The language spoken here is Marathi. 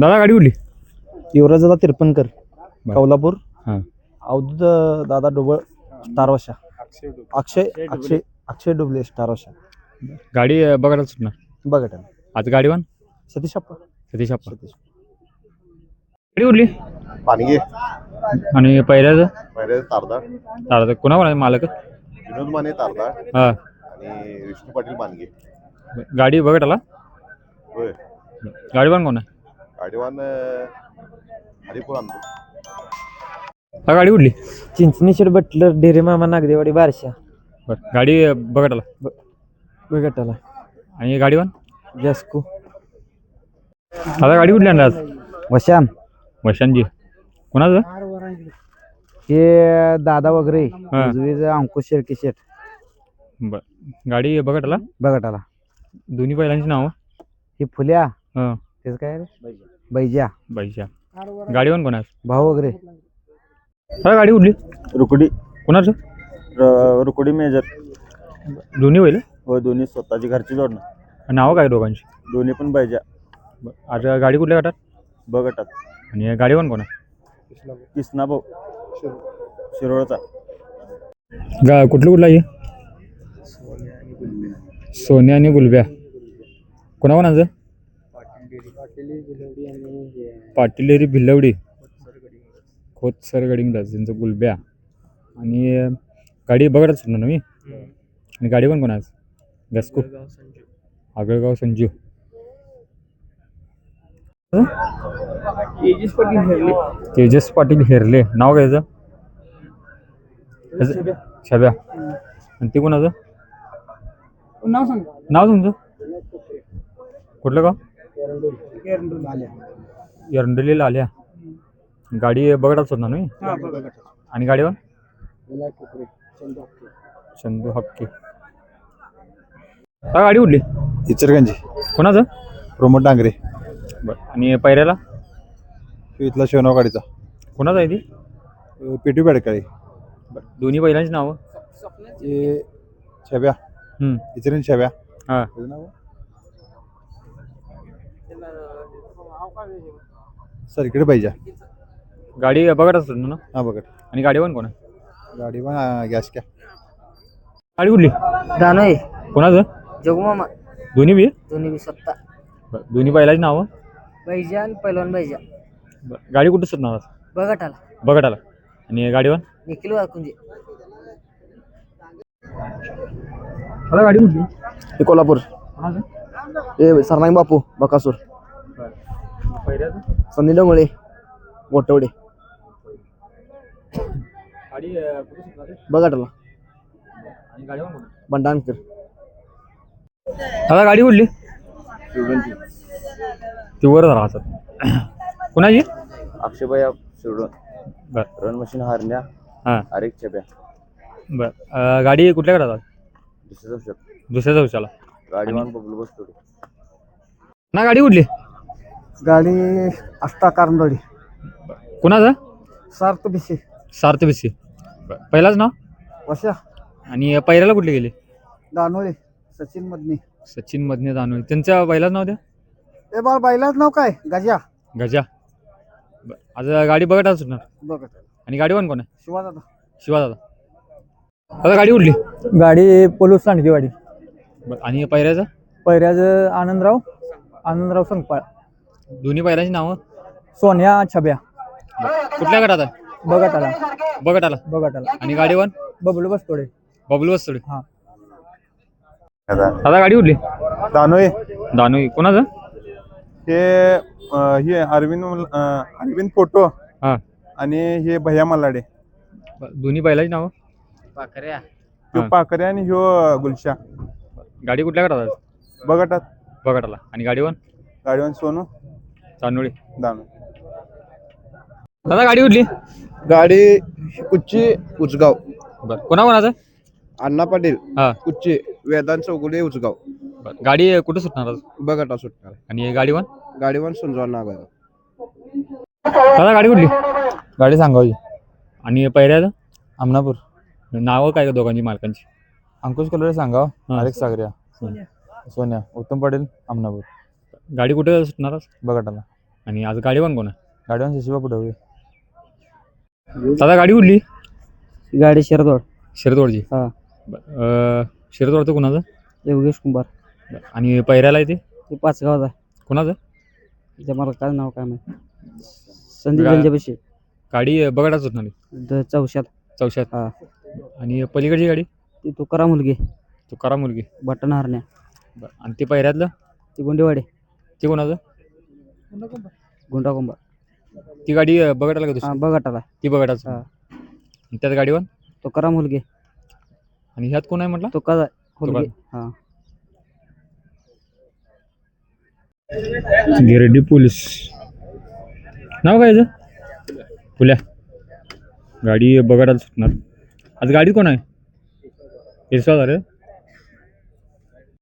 दादा गाडी उडली युवराजदा तिरपणकर बर. कौलापूर. हां. अवधूत दादा डोबळ स्टारवाशा अक्षय अक्षय अक्षय डुबले स्टारवाशा गाडी अं, बघायला सुटणार. बघा त्याला. आज गाडीवान सतीश अप्पा. सतीश अप्पा. गाडी उडली पानगे. आणि पहिल्याचं? पहिले तारदाळ चालतं कोणा कोणा मालक? विनोद माने तारदाळ हा. आणि विष्णू पाटील पानगे. गाडी बघत आला होय. गाडीवान कोण आहे? गाडीवान हरिपूर हा गाडी उडली? चिंचणी शेड बटलर डेरे मामा नागदेवाडी बारशा. बरं गाडी आला बघटाला आणि गाडीवान? जस्कू. दादा गाडी उडली आणला आज? वशान. वशांची कोणाचं? हे दादा वगैरे हा. उजवीचं अंकुश शेळके शेट बरं गाडी बघत आला बघटाला दोन्ही बैलांची नावं? ही फुल्या. हां. तेच काय रे? बैजा. बाईच्या गाडीवान कोण भाऊ वगैरे. हा गाडी उडली रुकडी. कोणाचं? र- रुकडी मेजर. दोन्ही बैल व दोन्ही स्वतःची घरची जोडणं नावं काय दोघांची? दोन्ही पण पाहिजे. आज गाडी कुठल्या गटात? बघटात आणि गाडीवान कोण किसना भाऊ. शिरोळचा. गा कुठलं कुठलं आहे सोन्या आणि गुलब्या. कोणा कोणाचं? पाटीलेरी भिल्लवडी खोतसर गडिंगराज त्यांचं गुलब्या. आणि गाडी बघतच सुटणार ना मी आणि गाडी पण कोण आज? गसकू. आगळगाव संजू तेजस पाटील हेरले. नाव काय याचं? याचं? छब्या आणि ते कोणाचं नाव सांग. नाव तुमचं? कुठलं गाव? एरंडोलीला आल्या. गाडी बघतच होणार ना मी? आणि गाडीवर? चंदू हक्के. हा गाडी उडली? इचरगंजी. कोणाचं? प्रमोद डांगरे. बरं. आणि पैऱ्याला इथला शिवनाव गाडीचा. कोणाचं आहे ती? पेटी बेडकाळी. बरं. दोन्ही बैलांची नावं? ते छब्या. हम्म. इचरन छब्या. हां. त्याचं नाव? सर इकडे पाहिजे. गाडी बघतच होणार ना? हा बघा आणि गाडीवर कोण आहे? गाडी पण गॅस क्या गाडी उडली दानोय कोणाचं? जगमामा. दोन्ही बी? दोन्ही बी बरं दोन्ही बैलांची नावं? बैजा आणि पैलवान बैजा. बरं गाडी कुठं सुटणार आज? बघटाला बघत आला आणि गाडीवर निखिल वाकुंजे. मला गाडी कुठली? कोल्हापूर. हे सरनाई बापू बकासूर. पैऱ्याचं संधी डोंगळे गोटवडे गाडी अं, कुठं सुटणार आहे? बघटाला आणि गाडीवर कोण बंडाणकर दादा गाडी उडली ती वर राहतात कुणाची? अक्षयभाई शिरोळ बर. रन मशीन हारण्या हां. आरेक छब्या. बर. अं, गाडी कुठल्या कडे दुसऱ्या दुसऱ्या चौशाला. गाडीवान बबलू बसतोडे. ना गाडी उडली गाडी अष्टा कारंदोडी कुणाचं? सार्थ बिसे सार्थ बिस्सी पहिलाच नाव? वशा आणि पैऱ्याला कुठले गेले? दानोळे सचिन मदनी. सचिन मधने जाणवे त्यांच्या पहिलाच नाव द्या. ए बाळ बाईलाच नाव काय? गजा. गजा. बर. आज गाडी बघत आज सुटणार. बघट आणि गाडी कोण कोण आहे? शिवा दादा शिवा दादा दादा गाडी उडली गाडी पोलूस सांडगेवाडी. बर. आणि पैऱ्याचं पैऱ्याज आनंदराव आनंदराव संकपाळ दोन्ही पैऱ्याची नावं? सोन्या छब्या. कुठल्या गटात आहे? बघट आला बघत आला बघट आला आणि गाडी वन? बबलू बसतोडे. बबलू वस्तुडे हा. दादा. गाडी उडली दानोय दानवी कोणाचं? हे अं, हे अरविंद मल- अं, अरविंद फोटो हां. आणि हे भैया मल्लाडे बरं. दोन्ही बैलाची नावं? पाकऱ्या ह्यो हां. पाकरे आणि ह्यो गुलशा. गाडी कुठल्या गटात आहे? बघटात बघत आला आणि गाडी वन? गाडीवान सोनू. दानू. दादा गाडी उडली गाडी कुच्ची उचगाव बरं. कोणा कोणाचं अण्णा पाटील. हा. कुच्ची वेदांत चौगुले उचगाव बरं. गाडी कुठं सुटणार आज? बघटा सुटणार. आणि गाडी वन गाडीवर सुंजवा नागाव दादा गाडी कुठली? गाडी सांगावी. आणि पहिल्याचं अमनापूर नावं काय दोघांची मालकांची? अंकुश कलोरे सांगाव. हा. अरेक सागरिया सोन्या. उत्तम पाटील अमनापूर गाडी कुठे सुटणार आज? बघटाला आणि आज गाडीवान कोण आहे? गाडीवान शशिबापू ढवळे. दादा गाडी उडली गाडी शरदवाड शिरदोडची? हा. शिरदोडचं कोणाचं? योगेश कुंभार. आणि पैऱ्याला आहे ते? पाच गावात आहे. कोणाचं? त्याच्या मला काय नाव काय माहिती. संदीप गा- गंजेपाशी गाडी बघायला सुटणार द- चौशात. चौशात. हा. आणि पलीकडची गाडी? ती तुकारा मुलगी. तुकारा मुलगी. बटन हरण्या. बरं. आणि ते पैऱ्यातलं ती गोंडेवाडे. ते कोणाचं? गुंडा कुंभार ती गाडी अं, बघायला का दुसरी? हा बघाटाला ती हा. आणि त्यात गाडीवर? तुकारा मुलगी. आणि ह्यात कोण आहे म्हटलं? तुका मुलगी. हा. गिरडी पोलीस. नाव काय याचं? फुल्या गाडी बघायला सुटणार. आज गाडी कोण आहे? इरसा झालं